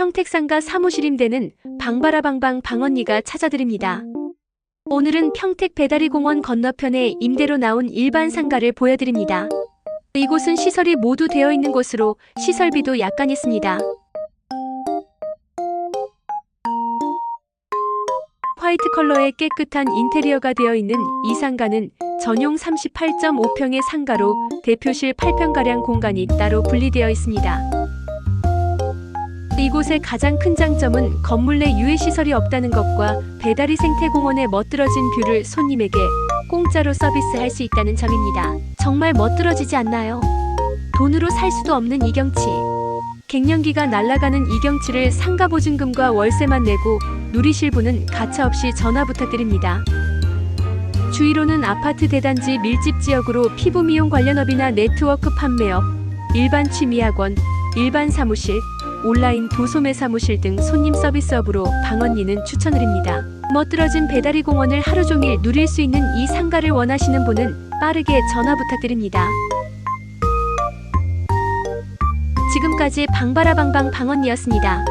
평택상가 사무실 임대는 방바라방방 방언니가 찾아드립니다. 오늘은 평택 배다리 공원 건너편에 임대로 나온 일반 상가를 보여드립니다. 이곳은 시설이 모두 되어 있는 곳으로 시설비도 약간 있습니다. 화이트 컬러의 깨끗한 인테리어가 되어 있는 이 상가는 전용 38.5평의 상가로 대표실 8평가량 공간이 따로 분리되어 있습니다. 이곳의 가장 큰 장점은 건물 내 유해 시설이 없다는 것과 배다리 생태공원의 멋들어진 뷰를 손님에게 공짜로 서비스할 수 있다는 점입니다. 정말 멋들어지지 않나요? 돈으로 살 수도 없는 이 경치. 갱년기가 날아가는 이 경치를 상가 보증금과 월세만 내고 누리실 분은 가차없이 전화 부탁드립니다. 주위로는 아파트 대단지 밀집 지역으로 피부 미용 관련 업이나 네트워크 판매업, 일반 취미학원, 일반 사무실, 온라인 도소매 사무실 등 손님 서비스 업으로 방언니는 추천드립니다. 멋들어진 배다리 공원을 하루 종일 누릴 수 있는 이 상가를 원하시는 분은 빠르게 전화 부탁드립니다. 지금까지 방바라방방 방언니였습니다.